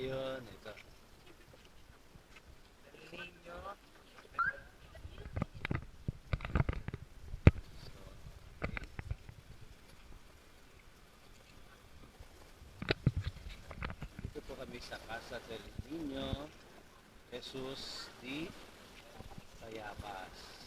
Ayun, ito. Po kami sa Casa del Niño Jesus de Tayabas.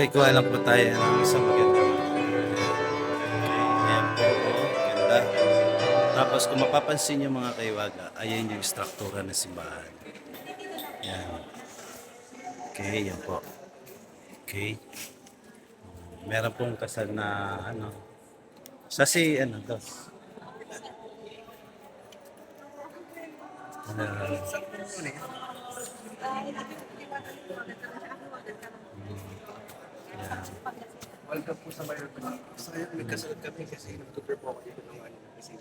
Lang po tayo ng isang magandang Okay, ayan po. Ganda. Tapos kung mapapansin nyo mga kaiwaga, ayan yung struktura ng simbahan. Yan. Okay, yan po. Okay. Meron pong kasal na ano. Sa si ano to. Yan. Welcome po sa Mayor Sa kaya may kasunod kami kasi nag-prepare po ako dito ng ano kasi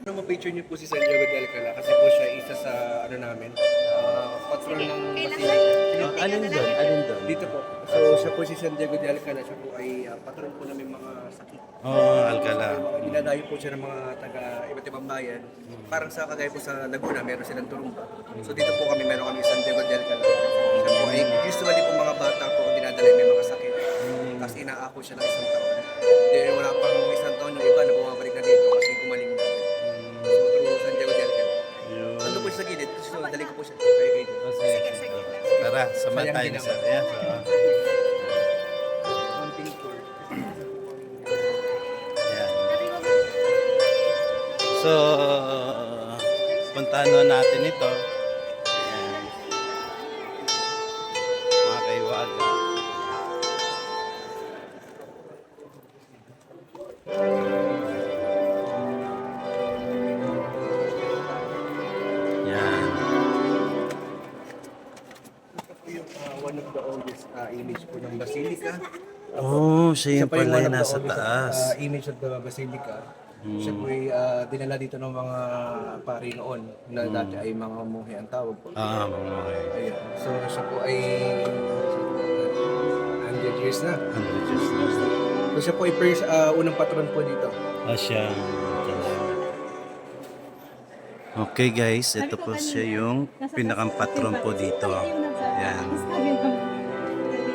ano ma-picture niyo po si San Diego de Alcala kasi po siya isa sa ano namin ah, patron ng. Oh, alin doon? Alin doon? Dito po. So siya po si San Diego de Alcala, siya po ay ah, patron po namin mga sakit. Oh, Alcala. Dinadayo po siya ng mga taga iba't ibang bayan. Parang sa kagaya po sa Laguna, meron silang turumba. So dito po kami, meron kami San Diego de Alcala. Siya po ay usually po mga bata po dinadala may mga sakit. Inaako siya ng isang taon. Then wala pang isang taon yung iba na bumabalik na dito kasi gumaling na. So through San Diego de Alcala. Yun. Ando po siya sa gilid, kasi dali ko po siya. Kaya kayo. Oh, sige, sige. Tara, sama tayo ako. Sir. Tour. Ayan. So, puntahan na natin ito. Image po ng Basilica. Oh, siya yung pa pala yung po, nasa uh, taas. image of the Basilica. Siya po ay ah, dinala dito ng mga pari noon na dati ay mga muhi ang tawag po. Ah, okay. Ayan. So siya po ay 100 years na. 100 years na. So siya po ay first, ah, unang patron po dito. Ah, siya. Okay guys, ito po siya yung pinakang patron po dito. Yan.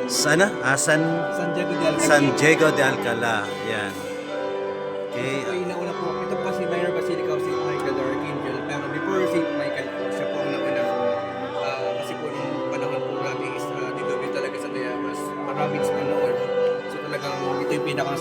Sana? Ah, San, San Diego de Alcalá. San Diego de Alcala. Yan. Okay. Ito ay nauna po. Ito po si Minor Basilica of St. Michael the Archangel. Pero before St. Michael po, siya po ang nauna. Ah, kasi po nung panahon po natin is uh, dilubi talaga sa Dayamas. Province pa noon. So talagang ito yung pinakang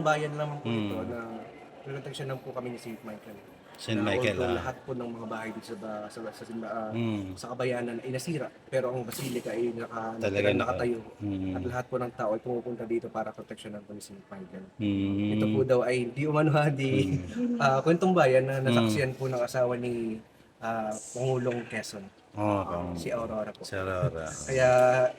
kwentong bayan naman po ito Mm. na protection lang po kami ni St. Michael. St. Na Michael, although ah. lahat po ng mga bahay dito sa, ba- sa, sa, sa, ah, Hmm. sa kabayanan ay nasira. Pero ang basilica ay naka, Talaga naka- nakatayo. Hmm. At lahat po ng tao ay pumupunta dito para proteksyonan po ni St. Michael. Hmm. Ito po daw ay di umano ha, di ah, kwentong bayan na nasaksiyan po ng asawa ni ah, Pangulong Quezon, Oh, kung si Aurora po. si Aurora. Kaya,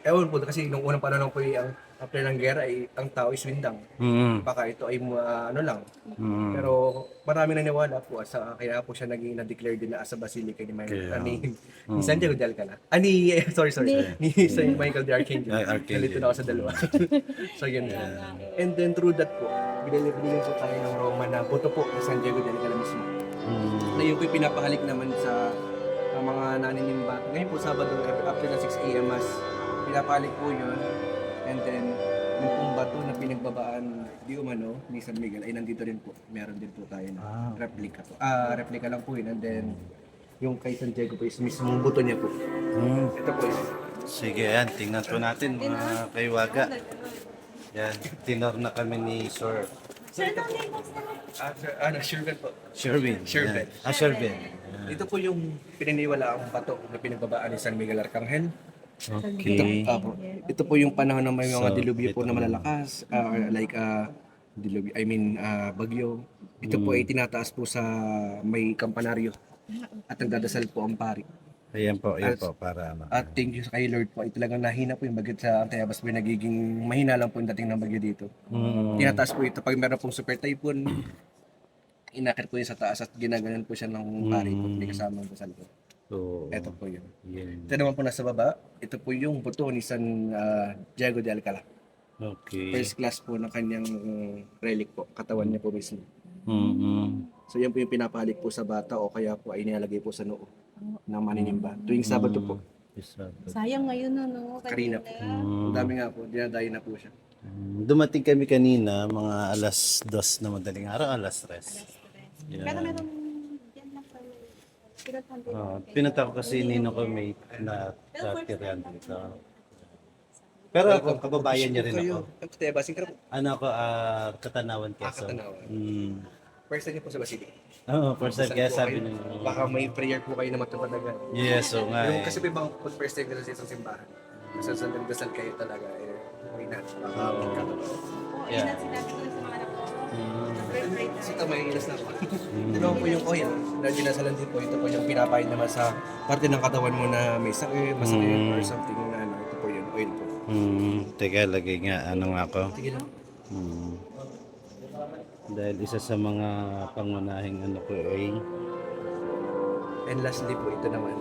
ewan po, kasi nung unang panahon po yung after ng gera, ay, ang tao is windang. Hmm. Baka ito ay ah, ano lang. Hmm. Pero marami naniwala po, sa, kaya po siya naging na-declare din na as a basilica ni, Michael, Kaya- ah, ni, ni San Diego de Alcala. Ah, ni, eh, sorry, sorry, ni Saint Michael the Archangel. Ah, Archangel. Nalito na ako sa dalawa. so yun. And then through that po, binili po tayo ng Roma na boto po ni San Diego de Alcala mismo Hmm. na yun po'y pinapahalik naman sa uh, mga naninimba. Ngayon po Sabado, after the 6 a.m. mass, pinapahalik po yun. And then, yung pong bato na pinagbabaan di umano ni San Miguel ay nandito rin po. Meron din po tayo na Ah. replica po. Ah, replica lang po yun. And then, yung kay San Diego po is mismong buto niya po. Hmm. Ito po yun. Sige yan, tingnan po natin mga kaiwaga. Yan, tinor na kami ni Sir Ah, sir, ano, Sherman po. Sherwin. Sherwin. Yan. Ah, Sherwin. Ito po yung pininiwala ang bato na pinagbabaan ni San Miguel Arcangel. Okay. Apo. Ito po yung panahon na may mga So, dilubyo po ito. na malalakas, ah, like ah, dilubyo, I mean ah, bagyo. Ito po Hmm. ay tinataas po sa may kampanaryo at nagdadasal po ang pari. Ayan po, ayan po, para ano. At thank you sa kay Lord po ay talagang nahina po yung bagyo sa Antayabas po nagiging mahina lang po yung dating ng bagyo dito. Hmm. Tinataas po ito pag meron pong super typhoon, inakit po yun sa taas at ginaganon po siya ng pari po, hindi kasama ang dasal po. So, Ito po yun. yan. Ito naman po nasa baba, ito po yung buto ni San ah, Diego de Alcala. Okay. first class po ng kanyang relic po, katawan niya po mismo. Mm-hmm. So yan po yung pinapalik po sa bata o kaya po ay nilalagay po sa noo ng maninimba. Tuwing Sabado po, Sayang ngayon no, no? Karina po. Ang dami nga po, dinadayo na po siya. Mm, Dumating kami kanina, mga alas dos na madaling araw, alas tres. Pero meron yan lang sa pinuntahan ko. Uh, pinunta ko kasi nino ko may na tatiran dito. Pero ako, kababayan niya rin ako. Ang kutaya basing ka. Ano ako, ah, Katanawan, Ah, Quezon. Katanawan. Mm. First time niyo po sa Basili. Oo, first time, kaya po sabi kayo? nung... Baka may prayer po kayo na matupadagan. Yes, so nga Yung eh. kasi ibang pag first time nila sa isang simbahan. Kasi sa nagdasal kayo talaga, eh, okay na. Baka magkakataon. Oo, Yeah. ang sinabi ko sa mga anak ko. Mm. Pray-pray tayo. Kasi ito may ilas na po. Naman po yung oil. Na dinasalan din po. Ito po yung pinapain naman sa parte ng katawan mo na may sakit, masakit, Mm. or something na ano. Ito po yun, oil po. Mm, teka, lagay nga, ano nga ako. Sige lang. Mm. Dahil isa sa mga pangunahing ano ko ay... And lastly po, ito naman.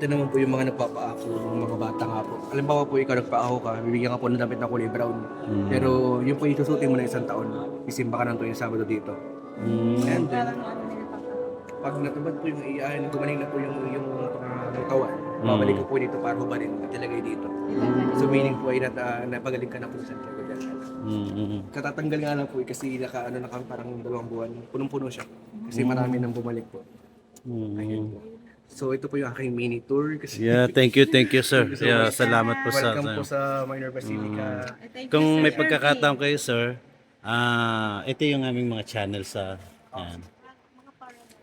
Mm, Ito naman po yung mga nagpapaako, yung mga bata nga po. Alimbawa po, ikaw nagpaako ka, bibigyan ka po ng damit na kulay brown. Mm. Pero yun po yung susutin mo na isang taon. Isimba ka ng tuwing Sabado dito. mm, And then, pag natubad po yung iyan, gumaling na po yung yung uh, kawan, babalik ko po dito para hubarin at ilagay dito. So meaning po ay nat, uh, napagaling ka na po sa Santiago del Alcala. mm, mm, Katatanggal nga lang po eh, kasi naka, ano, naka parang dalawang buwan, punong-puno siya. Kasi marami nang bumalik po. mm. Ayun po. So ito po yung aking mini tour. Kasi Yeah, thank you, thank you sir. Thank you so Yeah, much. salamat po sa... welcome po sa Minor Basilica. Thank you, Kung Sir may pagkakataon kayo sir, ah ito yung aming mga channel sa Yan.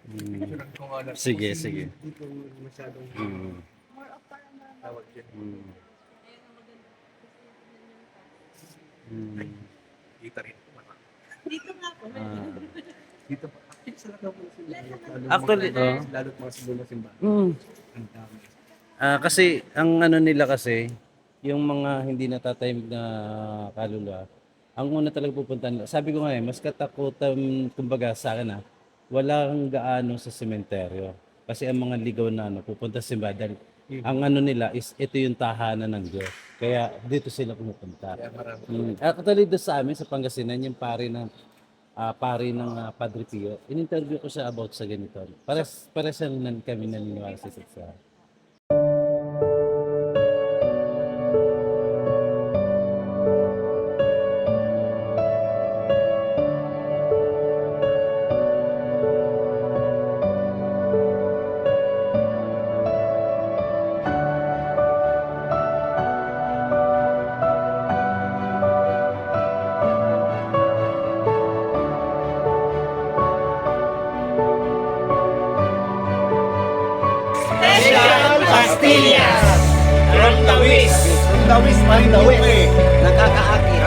Mm. Kung ano, Sige, sige. Hindi po masyadong Mm. More of paranormal. tawag dyan. Mm. Mm. Dito rin po. Dito nga po. Ah. Dito po. Actually, sa lagaw po na simbahan. Actually, mga, oh. Lalo mga simbahan na simbahan. Mm. Ang dami. Ah, kasi ang ano nila kasi, yung mga hindi natatahimik na kaluluwa, ang una talaga pupunta nila. Sabi ko nga eh, mas katakutan, kumbaga sa akin ah, walang gaano sa sementeryo. Kasi ang mga ligaw na ano, pupunta sa simbahan. Dahil ang ano nila is, ito yung tahanan ng Diyos. Kaya dito sila pumupunta. Marami. Mm. At katulad doon sa amin, sa Pangasinan, yung pari ng ah, pari ng ah, Padre Pio, in-interview ko siya about sa ganito. Pares, pares lang kami naniniwala sa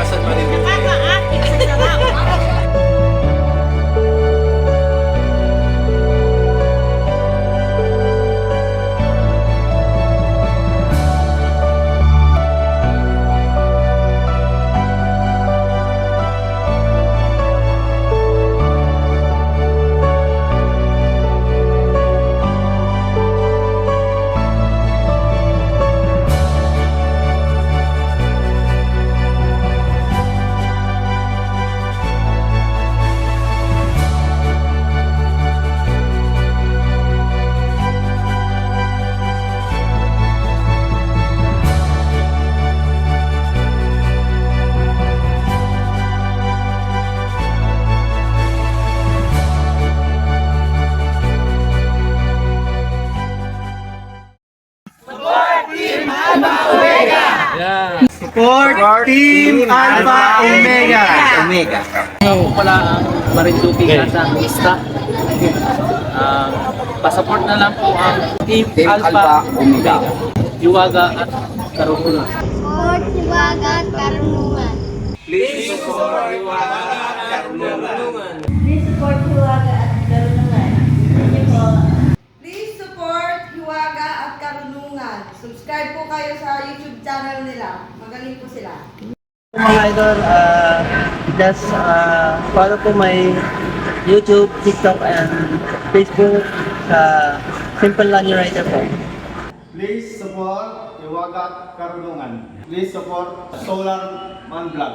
sa Nakakaakit Support Team Alpha Omega. Omega. Ako pala ang Marinduque Casa Mista. Ah, pasaport na lang po ang Team, Alpha, Omega. Iwaga at Karungulan. Fort Hiwaga at Karunungan. Please support Hiwaga kayo sa YouTube channel nila. Magaling po sila. mga idol, uh, just uh, follow po my YouTube, TikTok, and Facebook sa Simple Lanyo Writer po. Please support Iwagat Karunungan. Please support Solar Man Vlog.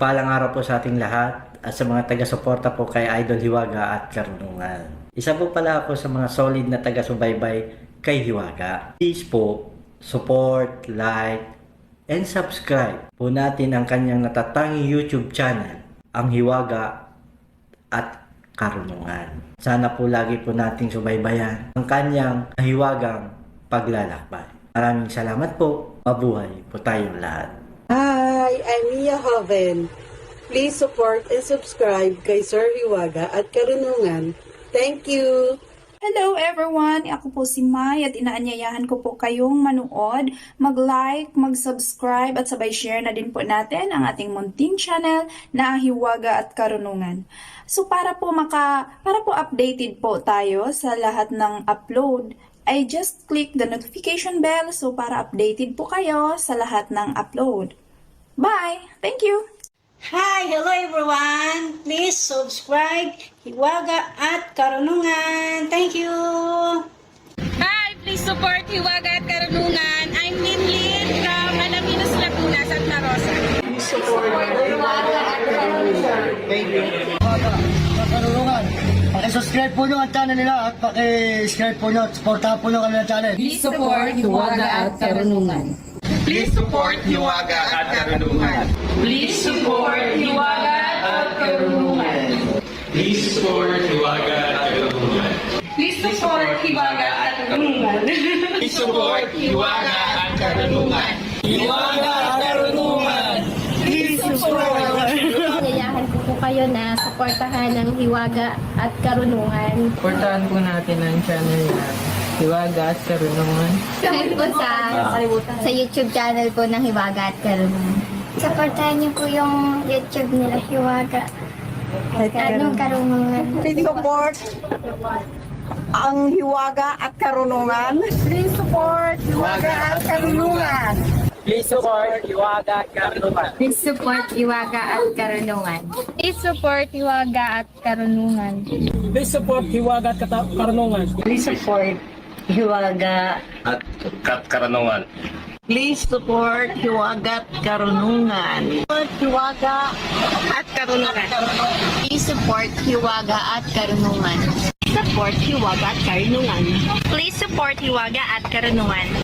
Palang araw po sa ating lahat at sa mga taga-suporta po kay Idol Hiwaga at Karunungan. Isa po pala ako sa mga solid na taga-subaybay kay Hiwaga. Please po, support, like, and subscribe po natin ang kanyang natatanging YouTube channel, ang Hiwaga at Karunungan. Sana po lagi po nating subaybayan ang kanyang hiwagang paglalakbay. Maraming salamat po. Mabuhay po tayong lahat. Hi, I'm Mia Hoven. Please support and subscribe kay Sir Hiwaga at Karunungan. Thank you! Hello everyone! Ako po si Mai at inaanyayahan ko po kayong manood, mag-like, mag-subscribe at sabay share na din po natin ang ating munting channel na Hiwaga at Karunungan. So para po maka para po updated po tayo sa lahat ng upload, ay just click the notification bell so para updated po kayo sa lahat ng upload. Bye! Thank you! Hi! Hello everyone! Please subscribe Hiwaga at Karunungan. Thank you! Hi! Please support Hiwaga at Karunungan. I'm Lin Lin from Alaminos, Laguna, Santa Rosa. Karunungan, pakisubscribe po nyo ang channel nila at pakisubscribe po nyo at supportahan po nyo kanilang channel. Please support Hiwaga at Karunungan. Please support Hiwaga at Karunungan. Please support Hiwaga at Karunungan. Please support Hiwaga at Karunungan. Please support Hiwaga at Please support Hiwaga at Karunungan. Hiwaga at Karunungan. Yayahan ko po kayo na suportahan ng Hiwaga at Karunungan. Supportahan po natin ang channel na Hiwaga at Karunungan. Kahit po sa, sa YouTube channel po ng Hiwaga at Karunungan. Supportahan niyo po yung YouTube nila Hiwaga at anong Karunungan. Please support ang hiwaga at karunungan. Please support hiwaga at karunungan. Please support Hiwaga at Karunungan. Please support Hiwaga at Karunungan. Please support Hiwaga at Karunungan. Please support Hiwaga at Karunungan. Please support Hiwaga. At Karunungan. Please support Hiwaga at Karunungan. Support Hiwaga at Karunungan. Please support Hiwaga at Karunungan. Support Hiwaga at Karunungan. Please support Hiwaga at Karunungan.